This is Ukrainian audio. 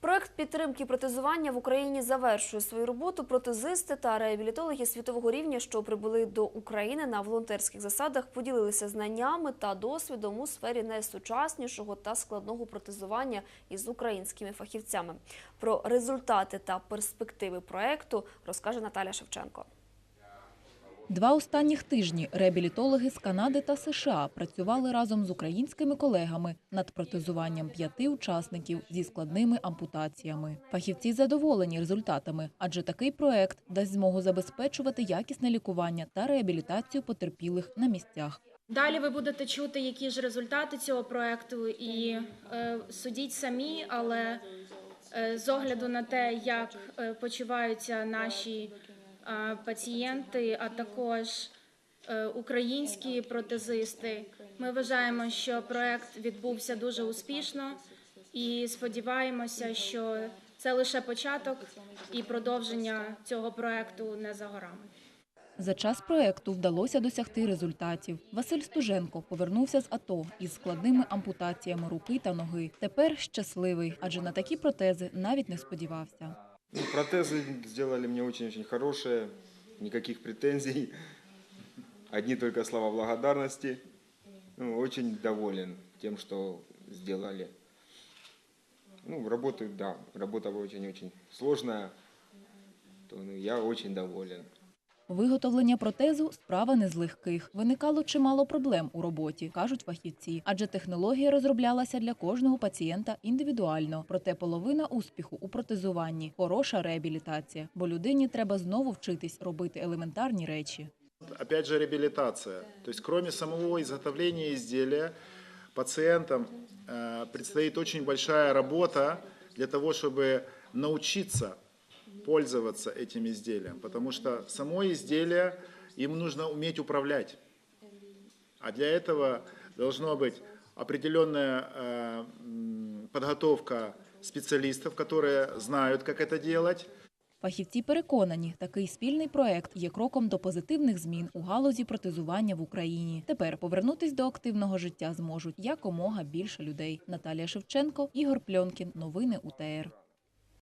Проект підтримки протезування в Україні завершує свою роботу. Протезисти та реабілітологи світового рівня, що прибули до України на волонтерських засадах, поділилися знаннями та досвідом у сфері найсучаснішого та складного протезування із українськими фахівцями. Про результати та перспективи проекту розкаже Наталя Шевченко. Два останніх тижні реабілітологи з Канади та США працювали разом з українськими колегами над протезуванням п'яти учасників зі складними ампутаціями. Фахівці задоволені результатами, адже такий проект дасть змогу забезпечувати якісне лікування та реабілітацію потерпілих на місцях. Далі ви будете чути, які ж результати цього проекту, і е, судіть самі, але е, з огляду на те, як е, почуваються наші пацієнти, а також е, українські протезисти, ми вважаємо, що проект відбувся дуже успішно і сподіваємося, що це лише початок і продовження цього проекту не за горами. За час проекту вдалося досягти результатів. Василь Стуженко повернувся з АТО із складними ампутаціями руки та ноги. Тепер щасливий, адже на такі протези навіть не сподівався. Ну, протезы сделали мне очень-очень хорошие, никаких претензий, одни только слова благодарности. Ну, очень доволен тем, что сделали. Ну, работа, да, работа очень-очень сложная, то ну, я очень доволен. Виготовлення протезу справа не з легких. Виникало чимало проблем у роботі, кажуть фахівці, адже технологія розроблялася для кожного пацієнта індивідуально. Проте половина успіху у протезуванні хороша реабілітація, бо людині треба знову вчитись робити елементарні речі. Опять же, реабилитация. То есть, кроме самого изготовления изделия, пациентам э, предстоит очень большая работа для того, чтобы научиться пользоваться этим изделием. Потому что само изделие им нужно уметь управлять. А для этого должна быть определенная э, м, подготовка специалистов, которые знают, как это делать. Фахівці переконані, такий спільний проект є кроком до позитивних змін у галузі протезування в Україні. Тепер повернутись до активного життя зможуть якомога більше людей. Наталія Шевченко, Ігор Пльонкін. Новини УТР.